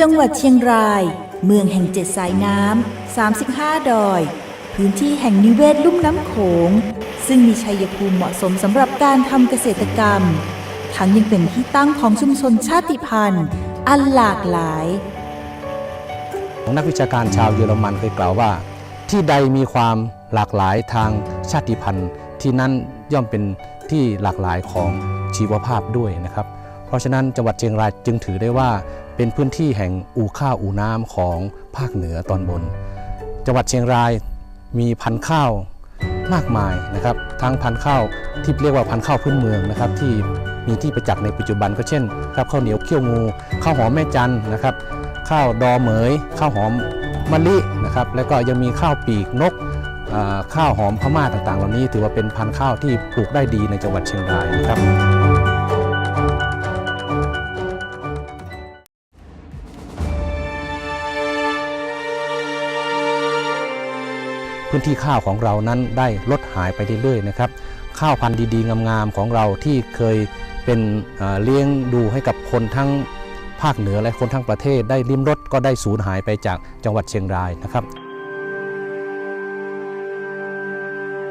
จังหวัดเชียงราย เมืองแห่งเจ็ดสายน้ำ 35 ดอย พื้นที่แห่งนิเวศลุ่มน้ำโขง ซึ่งมีชัยภูมิเหมาะสมสำหรับการทำเกษตรกรรม ทั้งยังเป็นที่ตั้งของชุมชนชาติพันธุ์ อันหลากหลายของนักวิชาการชาวเยอรมันเคยกล่าวว่า ที่ใดมีความหลากหลายทางชาติพันธุ์ ที่นั้นย่อมเป็นที่หลากหลายของชีวภาพด้วยนะครับ เพราะฉะนั้นจังหวัดเชียงรายจึงถือได้ว่า เป็นพื้นที่แห่งอู่ข้าวอู่น้ำของภาคเหนือตอนบน จังหวัดเชียงรายมีพันธุ์ข้าวมากมายนะครับ ทั้งพันธุ์ข้าวที่เรียกว่าพันธุ์ข้าวพื้นเมืองนะครับ ที่มีที่ประจักษ์ในปัจจุบันก็เช่นครับข้าวเหนียวเขี้ยวงูข้าวหอมแม่จันนะครับ ข้าวดอเหมยข้าวหอมมะลินะครับ แล้วก็ยังมีข้าวปีกนกข้าวหอมพม่าต่างๆ เหล่านี้ถือว่าเป็นพันธุ์ข้าวที่ปลูกได้ดีในจังหวัดเชียงรายนะครับ พื้นที่ข้าวของเรานั้นได้ลดหายไปเรื่อยๆนะครับข้าวพันธุ์ดีๆงามๆของเราที่เคยเป็นเลี้ยงดูให้กับคนทั้งภาคเหนือและคนทั้งประเทศได้ริมรสก็ได้สูญหายไปจากจังหวัดเชียงรายนะครับ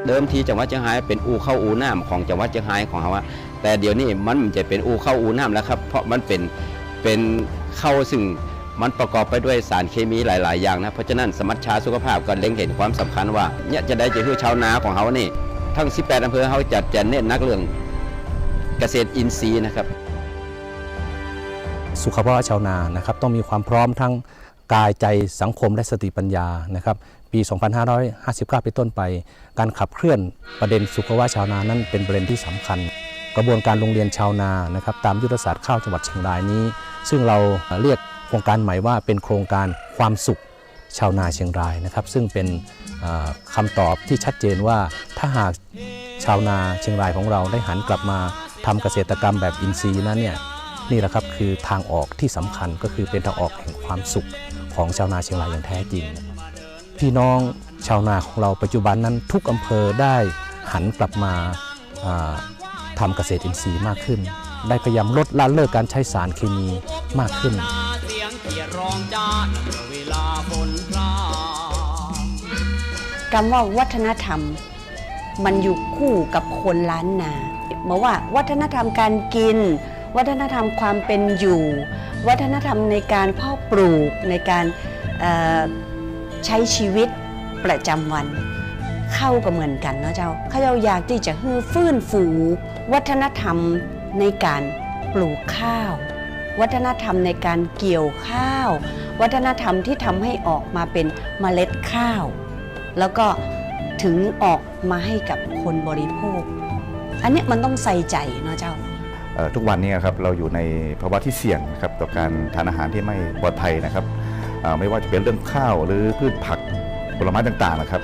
เดิมทีจังหวัดเชียงรายเป็นอู่เข้าอู่น้ำของจังหวัดเชียงรายของเราแต่เดี๋ยวนี้มันจะเป็นอู่เข้าอู่น้ำแล้วครับเพราะมันเป็นเป็นเข้าซึ่ง มันประกอบไปด้วยสารเคมีหลาย ๆ อย่างนะ เพราะฉะนั้นสมัชชาสุขภาพก็เล็งเห็นความสำคัญว่าเนี่ยจะได้จะคือชาวนาของเขานี่ ทั้ง 18อำเภอเขาจัดจะเน้นนักเรื่องเกษตรอินทรีย์นะครับ สุขภาพชาวนานะครับต้องมีความพร้อมทั้งกายใจสังคมและสติปัญญานะครับปี 2559 เป็นต้นไป การขับเคลื่อนประเด็นสุขภาพชาวนานั้นเป็นประเด็นที่สำคัญ กระบวนการโรงเรียนชาวนานะครับตามยุทธศาสตร์ข้าวจังหวัดเชียงรายนี้ ซึ่งเราเรียก โครงการใหม่ว่าเป็นโครงการความสุขชาวนาเชียงรายนะครับ ซึ่งเป็นเอ่อคำตอบที่ชัดเจนว่าถ้าหากชาวนาเชียงรายของเราได้หันกลับมาทำเกษตรกรรมแบบอินทรีย์นั้นเนี่ยนี่แหละครับคือทางออกที่สำคัญก็คือเป็นทางออกแห่งความสุขของชาวนาเชียงรายอย่างแท้จริง พี่น้องชาวนาของเราปัจจุบันนั้นทุกอำเภอได้หันกลับมาอ่าทำเกษตรอินทรีย์มากขึ้น ได้พยายามลดละเลิกการใช้สารเคมีมากขึ้น องจ้าเวลาฝนพรางคำว่าวัฒนธรรม มันอยู่คู่กับคนล้านนาบอกว่าวัฒนธรรมการกิน วัฒนธรรมความเป็นอยู่ วัฒนธรรมในการเพ่อปลูกในการใช้ชีวิตประจำวัน เข้าก็เหมือนกันเนาะเจ้าเขาเจ้าอยากที่จะฮือฟื้นฟู วัฒนธรรมในการปลูกข้าว วัฒนธรรมในการเกี่ยวข้าว วัฒนธรรมที่ทำให้ออกมาเป็นเมล็ดข้าว แล้วก็ถึงออกมาให้กับคนบริโภค อันนี้มันต้องใส่ใจเนาะเจ้าทุกวันนี้ครับเราอยู่ในภาวะที่เสี่ยงนะครับต่อการทานอาหารที่ไม่ปลอดภัยนะครับไม่ว่าจะเป็นเรื่องข้าวหรือพืชผักผลไม้ต่างๆนะครับ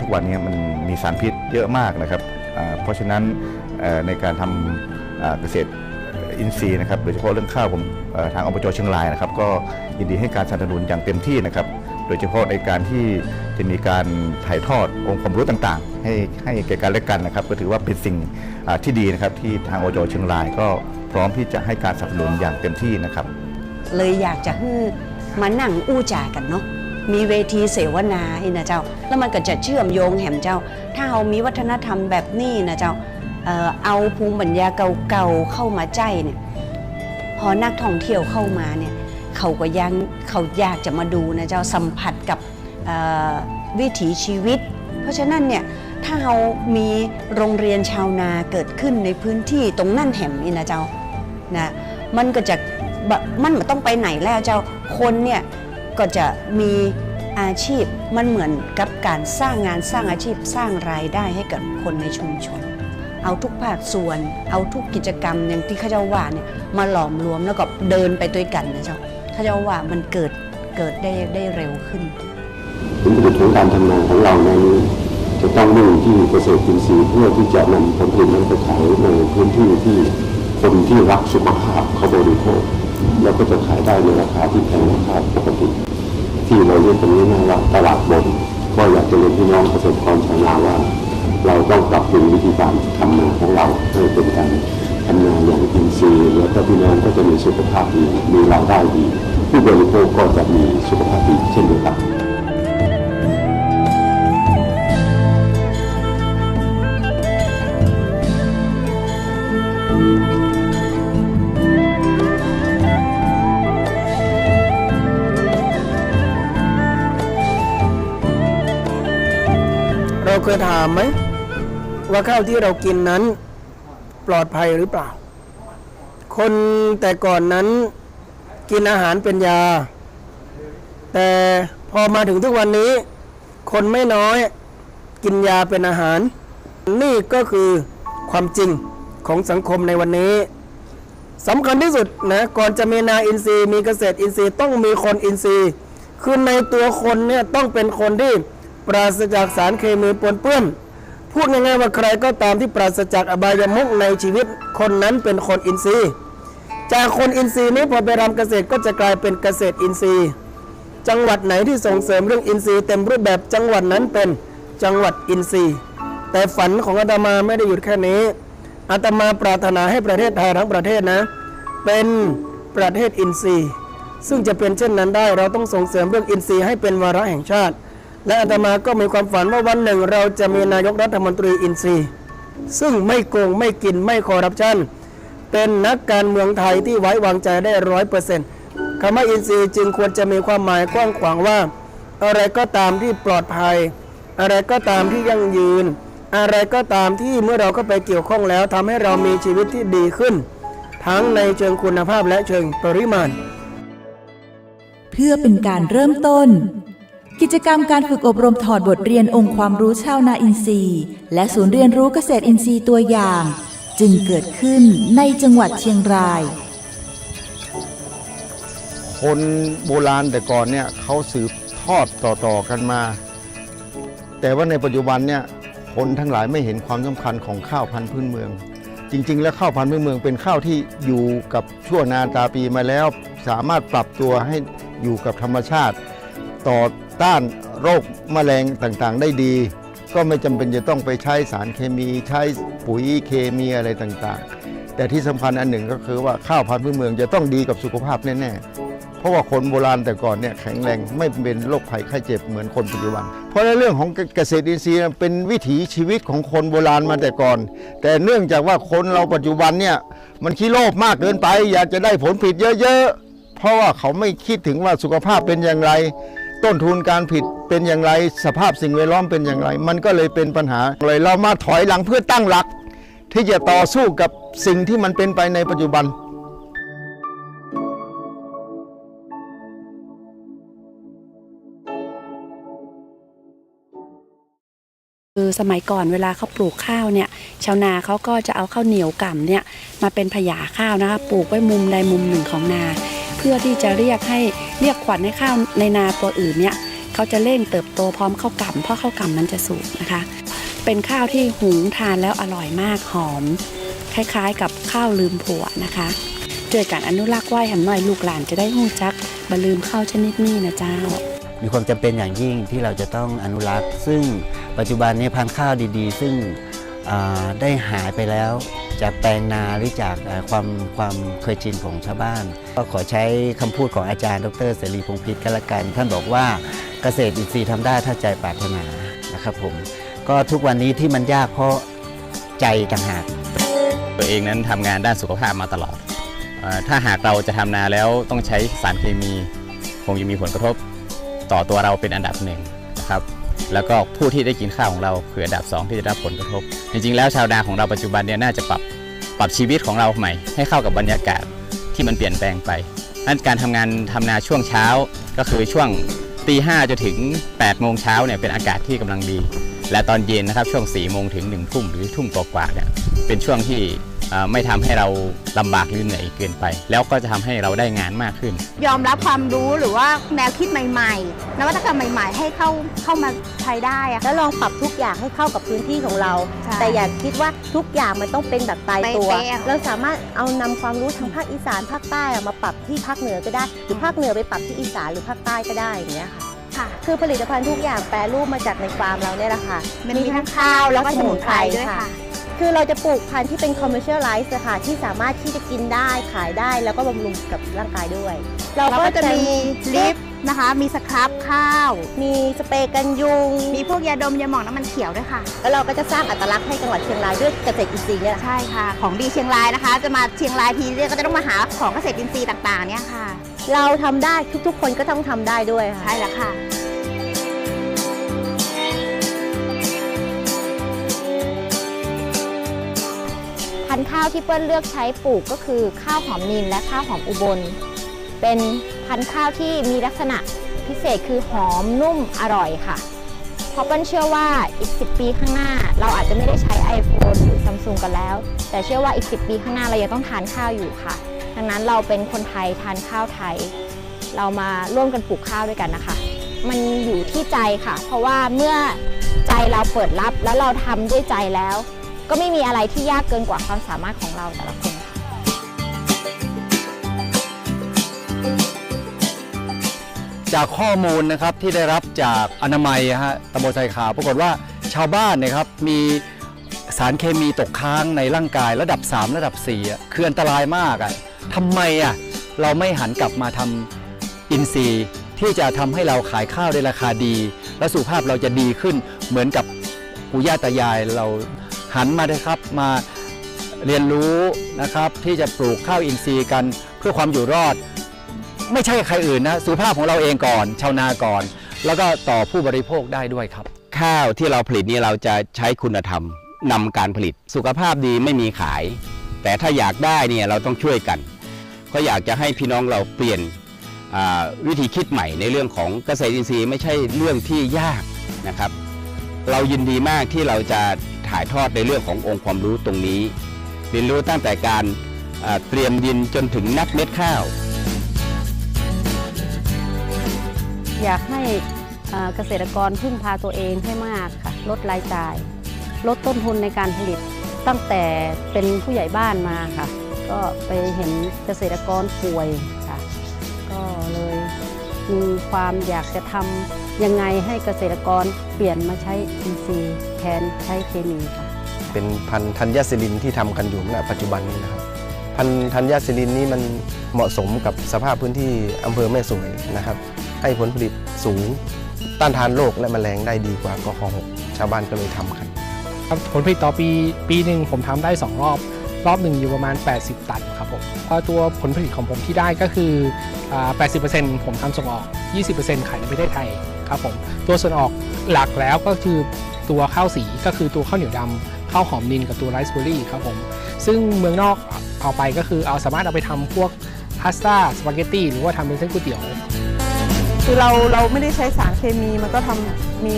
ทุกวันนี้มันมีสารพิษเยอะมากนะครับเพราะฉะนั้นในการทำเกษตร อินทรีย์นะครับโดยเฉพาะเรื่องข้าวผมเอ่อทางอบจเชียงรายนะครับ ก็ยินดีให้การสนับสนุนอย่างเต็มที่นะครับ โดยเฉพาะในการที่จะมีการถ่ายทอดองค์ความรู้ต่างๆ ให้ให้แก่กันและกันนะครับ ก็ถือว่าเป็นสิ่งที่ดีนะครับที่ทางอบจเชียงราย ก็พร้อมที่จะให้การสนับสนุนอย่างเต็มที่นะครับ เลยอยากจะให้มานั่งอู้จากันเนาะมีเวทีเสวนาอีนะเจ้า แล้วมันก็จะเชื่อมโยงแหมเจ้า ถ้าเรามีวัฒนธรรมแบบนี้นะเจ้า เอาภูมิปัญญาเก่าๆเข้ามาใจเนี่ยพอนักท่องเที่ยวเข้ามาเนี่ยเขาก็ยังเขาอยากจะมาดูนะเจ้าสัมผัสกับวิถีชีวิต เพราะฉะนั้นเนี่ยถ้าเรามีโรงเรียนชาวนาเกิดขึ้นในพื้นที่ตรงนั่นแหมนี่นะเจ้านะมันก็จะบะมันไม่ต้องไปไหนแล้วเจ้าคนเนี่ยก็จะมีอาชีพมันเหมือนกับการสร้างงานสร้างอาชีพสร้างรายได้ให้กับคนในชุมชน เอาทุกภาคส่วน เอาทุกกิจกรรมอย่างที่ข้าเจ้าว่าเนี่ยมาหลอมรวมแล้วก็เดินไปด้วยกันนะเจ้าข้าเจ้าว่ามันเกิดเกิดได้ได้เร็วขึ้นผลผลิตของการทำนาของเรานั้นจะต้องมุ่งที่เกษตรอินทรีย์เพื่อที่จะนำผลผลิตนั้นไปขายในพื้นที่ที่คนที่รักสุขภาพเขาบริโภคแล้วก็จะขายได้ในราคาที่แพงราคาปกติ ที่เราเรียกตรงนี้นะว่าตลาดบนก็อยากจะเรียนพี่น้องเกษตรกรชาวนาว่า เราต้องปรับปรุงวิธีการทำนานของเราให้เป็นการทำนานอย่างอินทรีย์แล้วก็พี่น้องก็จะมีสุขภาพดีมีรายได้ดี ผู้บริโภคก็จะมีสุขภาพดีเช่นเดียวกันเราเคยถามไหม ว่าข้าวที่เรากินนั้นปลอดภัยหรือเปล่า คนแต่ก่อนนั้นกินอาหารเป็นยา แต่พอมาถึงทุกวันนี้ คนไม่น้อยกินยาเป็นอาหาร นี่ก็คือความจริงของสังคมในวันนี้สำคัญที่สุดนะก่อนจะมีนาอินทรีย์มีเกษตรอินทรีย์ต้องมีคนอินทรีย์คือในตัวคนเนี่ยต้องเป็นคนที่ปราศจากสารเคมีปนเปื้อน พูดง่ายๆว่าใครก็ตามที่ปราศจากอบายมุกในชีวิต คนนั้นเป็นคนอินทรีย์ จากคนอินทรีย์นี้พอไปทำเกษตรก็จะกลายเป็นเกษตรอินทรีย์ จังหวัดไหนที่ส่งเสริมเรื่องอินทรีย์เต็มรูปแบบจังหวัดนั้นเป็นจังหวัดอินทรีย์ แต่ฝันของอาตมาไม่ได้หยุดแค่นี้อาตมาปรารถนาให้ประเทศไทยทั้งประเทศนะ เป็นประเทศอินทรีย์ ซึ่งจะเป็นเช่นนั้นได้เราต้องส่งเสริมเรื่องอินทรีย์ให้เป็นวาระแห่งชาติ และอาตมาก็มีความฝันว่าวันหนึ่งเราจะมีนายกรัฐมนตรีอินทรีย์ ซึ่งไม่โกงไม่กินไม่คอร์รัปชันเป็นนักการเมืองไทยที่ไว้วางใจได้ร้อยเปอร์เซ็นต์คำว่าอินทรีย์จึงควรจะมีความหมายกว้างขวางว่า อะไรก็ตามที่ปลอดภัย อะไรก็ตามที่ยั่งยืน อะไรก็ตามที่เมื่อเราก็ไปเกี่ยวข้องแล้วทำให้เรามีชีวิตที่ดีขึ้น ทั้งในเชิงคุณภาพและเชิงปริมาณ เพื่อเป็นการเริ่มต้น กิจกรรมการฝึกอบรมถอดบทเรียนองค์ความรู้ชาวนาอินทรีย์ และศูนย์เรียนรู้เกษตรอินทรีย์ตัวอย่าง จึงเกิดขึ้นในจังหวัดเชียงราย คนโบราณแต่ก่อนเนี่ยเขาสืบทอดต่อๆกันมา แต่ว่าในปัจจุบันเนี่ยคนทั้งหลายไม่เห็นความสำคัญของข้าวพันธุ์พื้นเมือง จริง ๆ แล้วข้าวพันธุ์พื้นเมืองเป็นข้าวที่อยู่กับชั่วนาตาปีมาแล้ว สามารถปรับตัวให้อยู่กับธรรมชาติต่อ ต้านโรคแมลงต่างๆ ได้ดี ก็ไม่จำเป็นจะต้องไปใช้สารเคมีใช้ปุ๋ยเคมีอะไรต่างๆ แต่ที่สำคัญอันหนึ่งก็คือว่าข้าวพันธุ์พื้นเมืองจะต้องดีกับสุขภาพแน่ๆ เพราะว่าคนโบราณแต่ก่อนเนี่ยแข็งแรงไม่เป็นโรคภัยไข้เจ็บเหมือนคนปัจจุบัน เพราะในเรื่องของเกษตรอินทรีย์เป็นวิถีชีวิตของคนโบราณมาแต่ก่อน แต่เนื่องจากว่าคนเราปัจจุบันเนี่ยมันขี้โลภมากเกินไป อยากจะได้ผลผลิตเยอะๆเพราะว่าเขาไม่คิดถึงว่าสุขภาพเป็นอย่างไร ต้นทุนการผลิตเป็นอย่างไรสภาพสิ่งแวดล้อมเป็นอย่างไร มันก็เลยเป็นปัญหาเลยเรามาถอยหลังเพื่อตั้งหลัก ที่จะต่อสู้กับสิ่งที่มันเป็นไปในปัจจุบันคือสมัยก่อนเวลาเขาปลูกข้าวเนี่ย ชาวนาเขาก็จะเอาข้าวเหนียวก่ำเนี่ยมาเป็นผยาข้าวนะคะปลูกไว้มุมใดมุมหนึ่งของนา เพื่อที่จะเรียกให้เรียกขวัญให้ข้าวในนาตัวอื่นเนี่ยเขาจะเร่งเติบโตพร้อมข้าวก่ำเพราะข้าวก่ำนั้นจะสูงนะคะ เป็นข้าวที่หุงทานแล้วอร่อยมากหอม คล้ายๆ กับข้าวลืมผัวนะคะเจอการอนุรักษ์ไว้หันหน่อยลูกหลานจะได้หู้จักบลืมข้าวชนิดนี้นะเจ้ามีความจำเป็นอย่างยิ่งที่เราจะต้องอนุรักษ์ ซึ่งปัจจุบันนี้พันธุ์ข้าวดีๆ ซึ่งได้หายไปแล้ว จากแปลงนาหรือจากความความเคยชินของชาวบ้าน ก็ขอใช้คำพูดของอาจารย์ ดรเสรีพงษ์พิษก็แล้วกัน ท่านบอกว่าเกษตรอินทรีย์ทำได้ถ้าใจปรารถนานะครับผมก็ทุกวันนี้ที่มันยากเพราะใจต่างหากตัวเองนั้นทำงานด้านสุขภาพมาตลอด ถ้าหากเราจะทำนาแล้วต้องใช้สารเคมี คงจะมีผลกระทบต่อตัวเราเป็นอันดับหนึ่งนะครับ แล้วก็ผู้ที่ได้กินข้าวของเราคืออันดับสองที่จะได้รับผลกระทบ จริงๆ แล้วชาวนาของเราปัจจุบันเนี่ยน่าจะปรับปรับชีวิตของเราใหม่ ให้เข้ากับบรรยากาศที่มันเปลี่ยนแปลงไปนั่นการทำงานทำนาช่วงเช้าก็คือช่วงตีห้าจนถึง8โมงเช้าเนี่ยเป็นอากาศที่กำลังดี และตอนเย็นนะครับช่วง4ี่โมงถึง1นึ่ทุ่มหรือทุ่มกว่าๆเนี่ยเป็นช่วงที่ ไม่ทำให้เราลำบากหรือเหนื่อยเกินไป แล้วก็จะทำให้เราได้งานมากขึ้น ยอมรับความรู้หรือว่าแนวคิดใหม่ๆ นวัตกรรมใหม่ ๆ ให้เข้าเข้ามาใช้ได้อะแล้วลองปรับทุกอย่างให้เข้ากับพื้นที่ของเราใช่แต่อย่าคิดว่าทุกอย่างมันต้องเป็นแบบตายตัวไม่เป๊ะเราสามารถเอานำความรู้ทางภาคอีสานภาคใต้อะมาปรับที่ภาคเหนือก็ได้ หรือภาคเหนือไปปรับที่อีสานหรือภาคใต้ก็ได้อย่างเงี้ยค่ะค่ะคือผลิตภัณฑ์ทุกอย่างแปรรูปมาจากในฟาร์มเราเนี่ยแหละค่ะ มันมีทั้งข้าวแล้วก็สมุนไพรด้วยค่ะ คือเราจะปลูกพันธุ์ที่เป็น commercialize อะค่ะที่สามารถที่จะกินได้ขายได้แล้วก็บำรุงกับร่างกายด้วย เราก็จะมีลิฟต์นะคะ มีสครับข้าว มีสเปรย์กันยุงมีพวกยาดมยาหมองน้ำมันเขียวด้วยค่ะ แล้วเราก็จะสร้างอัตลักษณ์ให้จังหวัดเชียงรายด้วยเกษตรอินทรีย์เนี่ยแหละใช่ค่ะ ของดีเชียงรายนะคะ จะมาเชียงรายทีเนี่ยก็จะต้องมาหาของเกษตรอินทรีย์ต่างๆเนี่ยค่ะ เราทำได้ทุกๆ คนก็ต้องทำได้ด้วยค่ะ ใช่แล้วค่ะ นธุ์ข้าวที่เปิ้ลเลือกใช้ปลูกก็คือข้าวหอมนินและข้าวหอมอุบล เป็นพันธุ์ข้าวที่มีลักษณะพิเศษคือหอมนุ่มอร่อยค่ะ เพราะเปิ้ลเชื่อว่าอีก 10 ปีข้างหน้า เราอาจจะไม่ได้ใช้ iPhone หรือ Samsung กันแล้ว แต่เชื่อว่าอีก 10 ปีข้างหน้าเรายังต้องทานข้าวอยู่ค่ะ ดังนั้นเราเป็นคนไทยทานข้าวไทย เรามาร่วมกันปลูกข้าวด้วยกันนะคะ มันอยู่ที่ใจค่ะ เพราะว่าเมื่อใจเราเปิดรับแล้วเราทำด้วยใจแล้ว ก็ไม่มีอะไรที่ยากเกินกว่าความสามารถของเราแต่ละคนค่ะจากข้อมูลนะครับที่ได้รับจากอนามัยฮะตำบลไซขาวปรากฏว่าชาวบ้านเนะครับมีสารเคมีตกค้างในร่างกายระดับ 3 ระดับ4อะคืออันตรายมากอะทำไมอะเราไม่หันกลับมาทำอินทรีย์ที่จะทำให้เราขายข้าวได้ราคาดี และสุขภาพเราจะดีขึ้นเหมือนกับปู่ย่าตายายเรา หันมาเลยครับมาเรียนรู้นะครับที่จะปลูกข้าวอินทรีย์กันเพื่อความอยู่รอด ไม่ใช่ใครอื่นนะสุขภาพของเราเองก่อน ชาวนาก่อน แล้วก็ต่อผู้บริโภคได้ด้วยครับ ข้าวที่เราผลิตนี่เราจะใช้คุณธรรมนำการผลิตสุขภาพดีไม่มีขาย แต่ถ้าอยากได้เนี่ยเราต้องช่วยกัน ก็อยากจะให้พี่น้องเราเปลี่ยนวิธีคิดใหม่ในเรื่องของเกษตรอินทรีย์ไม่ใช่เรื่องที่ยากนะครับ เรายินดีมากที่เราจะ ถ่ายทอดในเรื่องขององค์ความรู้ตรงนี้เรียนรู้ตั้งแต่การเตรียมดินจนถึงนับเม็ดข้าว อยากให้เกษตรกรพึ่งพาตัวเองให้มากค่ะ ลดรายจ่าย ลดต้นทุนในการผลิตตั้งแต่เป็นผู้ใหญ่บ้านมาค่ะ ก็ไปเห็นเกษตรกรป่วยค่ะ ก็เลยมีความอยากจะทำ ยังไงให้เกษตรกรเปลี่ยนมาใช้อินทรีย์แทนใช้เคมีค่ะ เป็นพันธุ์ธัญญาซิลินที่ทำกันอยู่ณปัจจุบันนี้นะครับพันธุ์ธัญญาซิลินนี่มันเหมาะสมกับสภาพพื้นที่อำเภอแม่สวยนะครับ ให้ผลผลิตสูงต้านทานโรคและแมลงได้ดีกว่ากขหกชาวบ้านก็เลยทำกันครับผลผลิตต่อปีปีหนึ่งผมทำได้ 2 รอบ รอบหนึ่งอยู่ประมาณ 80 ตันครับผมเพราะตัวผลผลิตของผมที่ได้ก็คืออ่า80%ผมทำส่งออก 20%ขายในประเทศไทย ครับผมตัวส่วนออกหลักแล้วก็คือตัวข้าวสีก็คือตัวข้าวเหนียวดำข้าวหอมนินกับตัวไรซ์เบอร์รี่ครับผมซึ่งเมืองนอกเอาไปก็คือเอาสามารถเอาไปทำพวกพาสต้าสปาเกตตี้หรือว่าทำเป็นเส้นก๋วยเตี๋ยวคือเราเราไม่ได้ใช้สารเคมีมันก็ทำมี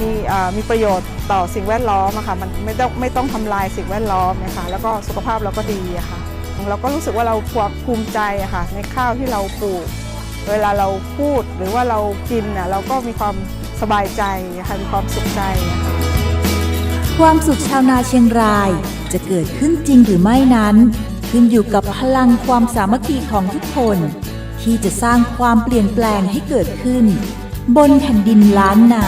มีมีประโยชน์ต่อสิ่งแวดล้อมอะค่ะมันไม่ต้องไม่ต้องทำลายสิ่งแวดล้อมนะคะแล้วก็สุขภาพเราก็ดีอะค่ะเราก็รู้สึกว่าเราภูมิใจอะค่ะในข้าวที่เราปลูก เวลาเราพูดหรือว่าเรากินน่ะเราก็มีความสบายใจอะค่ะมีความสุขใจอะค่ะความสุขชาวนาเชียงรายจะเกิดขึ้นจริงหรือไม่นั้น ขึ้นอยู่กับพลังความสามัคคีของทุกคน ที่จะสร้างความเปลี่ยนแปลงให้เกิดขึ้น บนแผ่นดินล้านนา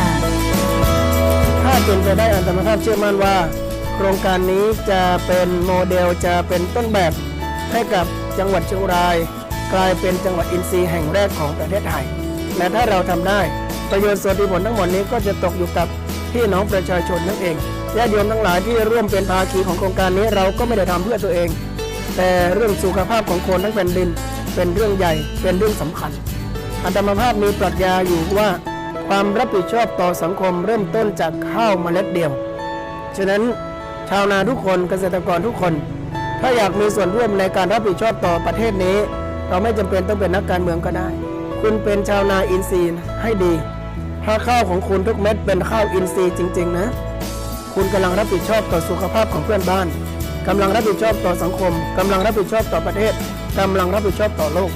ถ้าเป็นไปได้อันตรภาพเชื่อมั่นว่า โครงการนี้จะเป็นโมเดลจะเป็นต้นแบบให้กับจังหวัดเชียงราย กลายเป็นจังหวัดอินทรีย์แห่งแรกของประเทศไทย และถ้าเราทำได้ ประโยชน์ส่วนที่ผลทั้งหมดนี้ก็จะตกอยู่กับพี่น้องประชาชนนั่นเองญาติโยมทั้งหลายที่ร่วมเป็นภาคีของโครงการนี้เราก็ไม่ได้ทำเพื่อตัวเอง แต่เรื่องสุขภาพของคนทั้งแผ่นดิน เป็นเรื่องใหญ่เป็นเรื่องสำคัญอัตมาภาพมีปรัชญาอยู่ว่า ความรับผิดชอบต่อสังคมเริ่มต้นจากข้าวเมล็ดเดียว ฉะนั้นชาวนาทุกคนเกษตรกรทุกคน ถ้าอยากมีส่วนร่วมในการรับผิดชอบต่อประเทศนี้ เราไม่จำเป็นต้องเป็นนักการเมืองก็ได้ คุณเป็นชาวนาอินทรีย์ให้ดีถ้าข้าวของคุณทุกเม็ดเป็นข้าวอินทรีย์จริง ๆ นะ คุณกำลังรับผิดชอบต่อสุขภาพของเพื่อนบ้านกำลังรับผิดชอบต่อสังคมกำลังรับผิดชอบต่อประเทศกำลังรับผิดชอบต่อโลก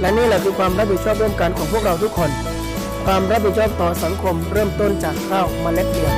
และนี่แหละคือความรับผิดชอบร่วมกันของพวกเราทุกคน ความรับผิดชอบต่อสังคม เริ่มต้นจากข้าวเมล็ดเดียว